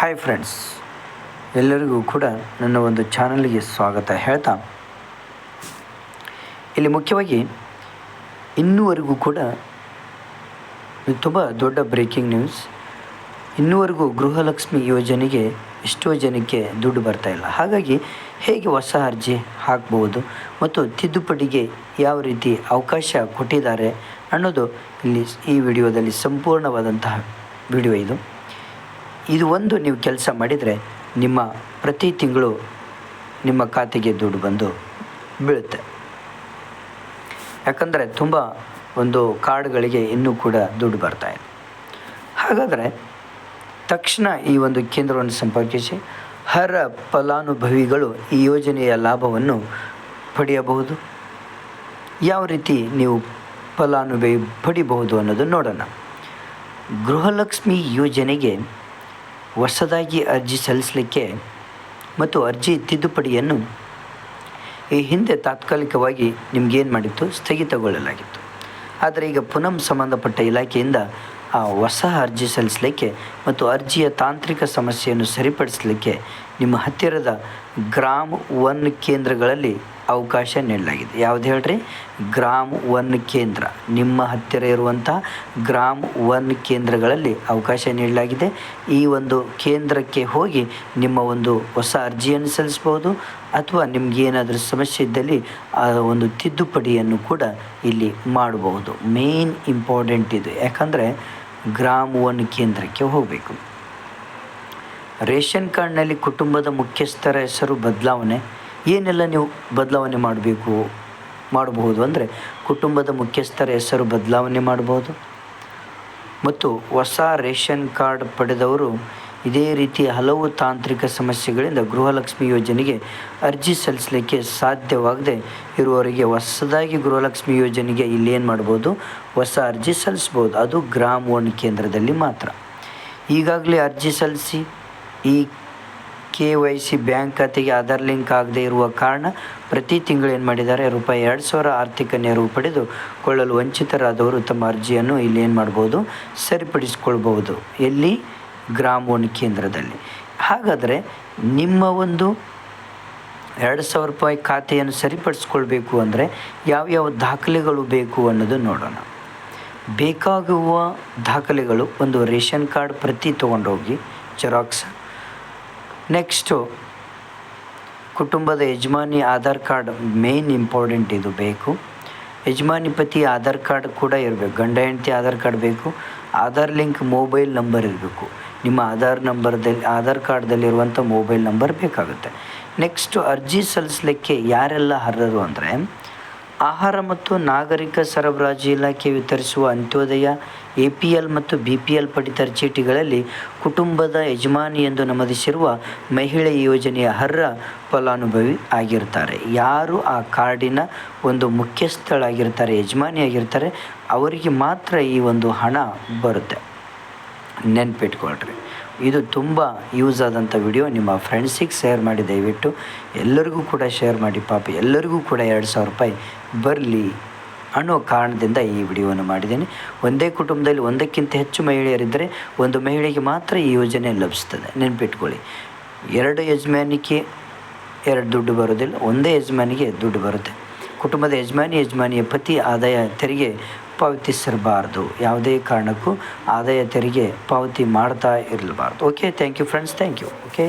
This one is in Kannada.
ಹಾಯ್ ಫ್ರೆಂಡ್ಸ್ ಎಲ್ಲರಿಗೂ ಕೂಡ ನನ್ನ ಒಂದು ಚಾನಲ್ಗೆ ಸ್ವಾಗತ. ಹೇಳ್ತಾ, ಇಲ್ಲಿ ಮುಖ್ಯವಾಗಿ ಇನ್ನೂವರೆಗೂ ಕೂಡ ತುಂಬ ದೊಡ್ಡ ಬ್ರೇಕಿಂಗ್ ನ್ಯೂಸ್ ಇನ್ನೂವರೆಗೂ ಗೃಹಲಕ್ಷ್ಮಿ ಯೋಜನೆಗೆ ಎಷ್ಟೋ ಜನಕ್ಕೆ ದುಡ್ಡು ಬರ್ತಾ ಇಲ್ಲ. ಹಾಗಾಗಿ ಹೇಗೆ ಹೊಸ ಅರ್ಜಿ ಹಾಕ್ಬೋದು ಮತ್ತು ತಿದ್ದುಪಡಿಗೆ ಯಾವ ರೀತಿ ಅವಕಾಶ ಕೊಟ್ಟಿದ್ದಾರೆ ಅನ್ನೋದು ಇಲ್ಲಿ ಈ ವಿಡಿಯೋದಲ್ಲಿ ಸಂಪೂರ್ಣವಾದಂತಹ ವಿಡಿಯೋ ಇದು. ಇದು ಒಂದು ನೀವು ಕೆಲಸ ಮಾಡಿದರೆ ನಿಮ್ಮ ಪ್ರತಿ ತಿಂಗಳು ನಿಮ್ಮ ಖಾತೆಗೆ ದುಡ್ಡು ಬಂದು ಬೀಳುತ್ತೆ. ಯಾಕಂದರೆ ತುಂಬ ಒಂದು ಕಾರ್ಡ್ಗಳಿಗೆ ಇನ್ನೂ ಕೂಡ ದುಡ್ಡು ಬರ್ತಾ ಇದೆ. ಹಾಗಾದರೆ ತಕ್ಷಣ ಈ ಒಂದು ಕೇಂದ್ರವನ್ನು ಸಂಪರ್ಕಿಸಿ ಹರ ಫಲಾನುಭವಿಗಳು ಈ ಯೋಜನೆಯ ಲಾಭವನ್ನು ಪಡೆಯಬಹುದು? ಯಾವ ರೀತಿ ನೀವು ಫಲಾನುಭವಿ ಪಡಿಬಹುದು ಅನ್ನೋದು ನೋಡೋಣ. ಗೃಹಲಕ್ಷ್ಮಿ ಯೋಜನೆಗೆ ಹೊಸದಾಗಿ ಅರ್ಜಿ ಸಲ್ಲಿಸಲಿಕ್ಕೆ ಮತ್ತು ಅರ್ಜಿ ತಿದ್ದುಪಡಿಯನ್ನು ಈ ಹಿಂದೆ ತಾತ್ಕಾಲಿಕವಾಗಿ ನಿಮಗೇನು ಮಾಡಿತ್ತು? ಸ್ಥಗಿತಗೊಳ್ಳಲಾಗಿತ್ತು. ಆದರೆ ಈಗ ಪುನಃ ಸಂಬಂಧಪಟ್ಟ ಇಲಾಖೆಯಿಂದ ಆ ಹೊಸ ಅರ್ಜಿ ಸಲ್ಲಿಸಲಿಕ್ಕೆ ಮತ್ತು ಅರ್ಜಿಯ ತಾಂತ್ರಿಕ ಸಮಸ್ಯೆಯನ್ನು ಸರಿಪಡಿಸಲಿಕ್ಕೆ ನಿಮ್ಮ ಹತ್ತಿರದ ಗ್ರಾಮ ಒನ್ ಕೇಂದ್ರಗಳಲ್ಲಿ ಅವಕಾಶ ನೀಡಲಾಗಿದೆ. ಯಾವ್ದು ಹೇಳ್ರಿ? ಗ್ರಾಮ್ ಒನ್ ಕೇಂದ್ರ. ನಿಮ್ಮ ಹತ್ತಿರ ಇರುವಂಥ ಗ್ರಾಮ್ ಒನ್ ಕೇಂದ್ರಗಳಲ್ಲಿ ಅವಕಾಶ ನೀಡಲಾಗಿದೆ. ಈ ಒಂದು ಕೇಂದ್ರಕ್ಕೆ ಹೋಗಿ ನಿಮ್ಮ ಒಂದು ಹೊಸ ಅರ್ಜಿಯನ್ನು ಸಲ್ಲಿಸ್ಬೋದು ಅಥವಾ ನಿಮಗೇನಾದರೂ ಸಮಸ್ಯೆ ಇದ್ದಲ್ಲಿ ಆ ಒಂದು ತಿದ್ದುಪಡಿಯನ್ನು ಕೂಡ ಇಲ್ಲಿ ಮಾಡಬಹುದು. ಮೇನ್ ಇಂಪಾರ್ಟೆಂಟ್ ಇದು. ಯಾಕಂದರೆ ಗ್ರಾಮ್ ಒನ್ ಕೇಂದ್ರಕ್ಕೆ ಹೋಗಬೇಕು. ರೇಷನ್ ಕಾರ್ಡ್ನಲ್ಲಿ ಕುಟುಂಬದ ಮುಖ್ಯಸ್ಥರ ಹೆಸರು ಬದಲಾವಣೆ. ಏನೆಲ್ಲ ನೀವು ಬದಲಾವಣೆ ಮಾಡಬೇಕು, ಮಾಡಬಹುದು? ಅಂದರೆ ಕುಟುಂಬದ ಮುಖ್ಯಸ್ಥರ ಹೆಸರು ಬದಲಾವಣೆ ಮಾಡಬಹುದು. ಮತ್ತು ಹೊಸ ರೇಷನ್ ಕಾರ್ಡ್ ಪಡೆದವರು ಇದೇ ರೀತಿ ಹಲವು ತಾಂತ್ರಿಕ ಸಮಸ್ಯೆಗಳಿಂದ ಗೃಹಲಕ್ಷ್ಮಿ ಯೋಜನೆಗೆ ಅರ್ಜಿ ಸಲ್ಲಿಸಲಿಕ್ಕೆ ಸಾಧ್ಯವಾಗದೆ ಇರುವವರಿಗೆ ಹೊಸದಾಗಿ ಗೃಹಲಕ್ಷ್ಮಿ ಯೋಜನೆಗೆ ಇಲ್ಲೇನು ಮಾಡ್ಬೋದು? ಹೊಸ ಅರ್ಜಿ ಸಲ್ಲಿಸ್ಬೋದು ಅದು ಗ್ರಾಮ ಕೇಂದ್ರದಲ್ಲಿ ಮಾತ್ರ. ಈಗಾಗಲೇ ಅರ್ಜಿ ಸಲ್ಲಿಸಿ ಈ ಕೆ ವೈ ಸಿ ಬ್ಯಾಂಕ್ ಖಾತೆಗೆ ಆಧಾರ್ ಲಿಂಕ್ ಆಗದೇ ಇರುವ ಕಾರಣ ಪ್ರತಿ ತಿಂಗಳು ಏನು ಮಾಡಿದ್ದಾರೆ? ರೂಪಾಯಿ ಎರಡು ಸಾವಿರ ಆರ್ಥಿಕ ನೆರವು ಪಡೆದು ಕೊಳ್ಳಲು ವಂಚಿತರಾದವರು ತಮ್ಮ ಅರ್ಜಿಯನ್ನು ಇಲ್ಲಿ ಏನು ಮಾಡ್ಬೋದು? ಸರಿಪಡಿಸಿಕೊಳ್ಬಹುದು. ಎಲ್ಲಿ? ಗ್ರಾಮೋನ್ ಕೇಂದ್ರದಲ್ಲಿ. ಹಾಗಾದರೆ ನಿಮ್ಮ ಒಂದು ಎರಡು ಸಾವಿರ ರೂಪಾಯಿ ಖಾತೆಯನ್ನು ಸರಿಪಡಿಸ್ಕೊಳ್ಬೇಕು ಅಂದರೆ ಯಾವ್ಯಾವ ದಾಖಲೆಗಳು ಬೇಕು ಅನ್ನೋದು ನೋಡೋಣ. ಬೇಕಾಗುವ ದಾಖಲೆಗಳು ಒಂದು ರೇಷನ್ ಕಾರ್ಡ್ ಪ್ರತಿ ತೊಗೊಂಡೋಗಿ, ಜೆರಾಕ್ಸ್ ನೆಕ್ಸ್ಟು ಕುಟುಂಬದ ಯಜಮಾನಿ ಆಧಾರ್ ಕಾರ್ಡ್ ಮೇನ್ ಇಂಪಾರ್ಟೆಂಟ್ ಇದು ಬೇಕು. ಯಜಮಾನಿ ಪತಿ ಆಧಾರ್ ಕಾರ್ಡ್ ಕೂಡ ಇರಬೇಕು. ಗಂಡ ಹೆಂಡತಿ ಆಧಾರ್ ಕಾರ್ಡ್ ಬೇಕು. ಆಧಾರ್ ಲಿಂಕ್ ಮೊಬೈಲ್ ನಂಬರ್ ಇರಬೇಕು. ನಿಮ್ಮ ಆಧಾರ್ ನಂಬರ್ದಲ್ಲಿ, ಆಧಾರ್ ಕಾರ್ಡ್ದಲ್ಲಿರುವಂಥ ಮೊಬೈಲ್ ನಂಬರ್ ಬೇಕಾಗುತ್ತೆ. ನೆಕ್ಸ್ಟು ಅರ್ಜಿ ಸಲ್ಲಿಸಲಿಕ್ಕೆ ಯಾರೆಲ್ಲ ಅರ್ಹರು ಅಂದರೆ ಆಹಾರ ಮತ್ತು ನಾಗರಿಕ ಸರಬರಾಜು ಇಲಾಖೆ ವಿತರಿಸುವ ಅಂತ್ಯೋದಯ ಎ ಪಿ ಎಲ್ ಮತ್ತು ಬಿ ಪಿ ಎಲ್ ಪಡಿತರ ಚೀಟಿಗಳಲ್ಲಿ ಕುಟುಂಬದ ಯಜಮಾನಿ ಎಂದು ನಮೂದಿಸಿರುವ ಮಹಿಳೆ ಯೋಜನೆಯ ಅರ್ಹ ಫಲಾನುಭವಿ ಆಗಿರ್ತಾರೆ. ಯಾರು ಆ ಕಾರ್ಡಿನ ಒಂದು ಮುಖ್ಯಸ್ಥಳಾಗಿರ್ತಾರೆ, ಯಜಮಾನಿ ಆಗಿರ್ತಾರೆ, ಅವರಿಗೆ ಮಾತ್ರ ಈ ಒಂದು ಹಣ ಬರುತ್ತೆ. ನೆನ್ಪಿಟ್ಕೊಳ್ರಿ. ಇದು ತುಂಬ ಯೂಸ್ ಆದಂಥ ವಿಡಿಯೋ. ನಿಮ್ಮ ಫ್ರೆಂಡ್ಸಿಗೆ ಶೇರ್ ಮಾಡಿ, ದಯವಿಟ್ಟು ಎಲ್ಲರಿಗೂ ಕೂಡ ಶೇರ್ ಮಾಡಿ. ಪಾಪ ಎಲ್ಲರಿಗೂ ಕೂಡ ಎರಡು ಸಾವಿರ ರೂಪಾಯಿ ಬರಲಿ ಅನ್ನೋ ಕಾರಣದಿಂದ ಈ ವಿಡಿಯೋವನ್ನು ಮಾಡಿದ್ದೇನೆ. ಒಂದೇ ಕುಟುಂಬದಲ್ಲಿ ಒಂದಕ್ಕಿಂತ ಹೆಚ್ಚು ಮಹಿಳೆಯರಿದ್ದರೆ ಒಂದು ಮಹಿಳೆಗೆ ಮಾತ್ರ ಈ ಯೋಜನೆ ಲಭಿಸ್ತದೆ. ನೆನ್ಪಿಟ್ಕೊಳ್ಳಿ. ಎರಡು ಯಜಮಾನಿಕೆ ಎರಡು ದುಡ್ಡು ಬರೋದಿಲ್ಲ ಒಂದೇ ಯಜಮಾನಿಗೆ ದುಡ್ಡು ಬರುತ್ತೆ. ಕುಟುಂಬದ ಯಜಮಾನಿ, ಯಜಮಾನಿಯ ಪತಿ ಆದಾಯ ತೆರಿಗೆ ಪಾವತಿಸಿರಬಾರ್ದು ಯಾವುದೇ ಕಾರಣಕ್ಕೂ ಆದಾಯ ತೆರಿಗೆ ಪಾವತಿ ಮಾಡ್ತಾ ಇರಲಬಾರ್ದು okay thank you friends thank you okay